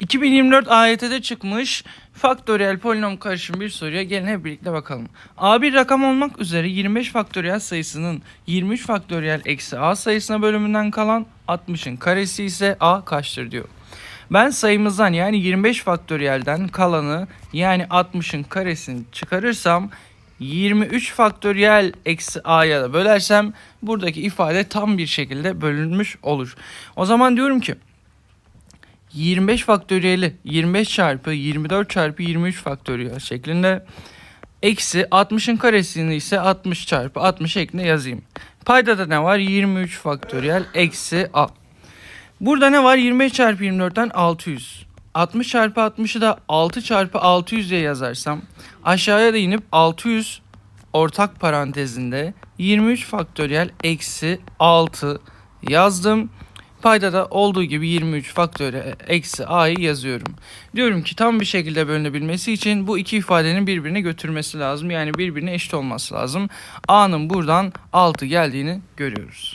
2024 AYT'de çıkmış faktöriyel polinom karışım bir soruya gelin hep birlikte bakalım. A bir rakam olmak üzere 25 faktöriyel sayısının 23 faktöriyel eksi A sayısına bölümünden kalan 60'ın karesi ise A kaçtır diyor. Ben sayımızdan yani 25 faktöriyelden kalanı yani 60'ın karesini çıkarırsam 23 faktöriyel eksi a'ya da bölersem buradaki ifade tam bir şekilde bölünmüş olur. O zaman diyorum ki 25 faktöriyeli 25 çarpı 24 çarpı 23 faktöriyel şeklinde eksi 60'ın karesini ise 60 çarpı 60 şeklinde yazayım. Payda da ne var? 23 faktöriyel eksi a. Burada ne var? 25 çarpı 24'ten 600. 60 çarpı 60'ı da 6 çarpı 600 diye yazarsam aşağıya da inip 600 ortak parantezinde 23 faktöriyel eksi 6 yazdım. Payda da olduğu gibi 23 faktöriyel eksi a'yı yazıyorum. Diyorum ki tam bir şekilde bölünebilmesi için bu iki ifadenin birbirine götürmesi lazım. Yani birbirine eşit olması lazım. a'nın buradan 6 geldiğini görüyoruz.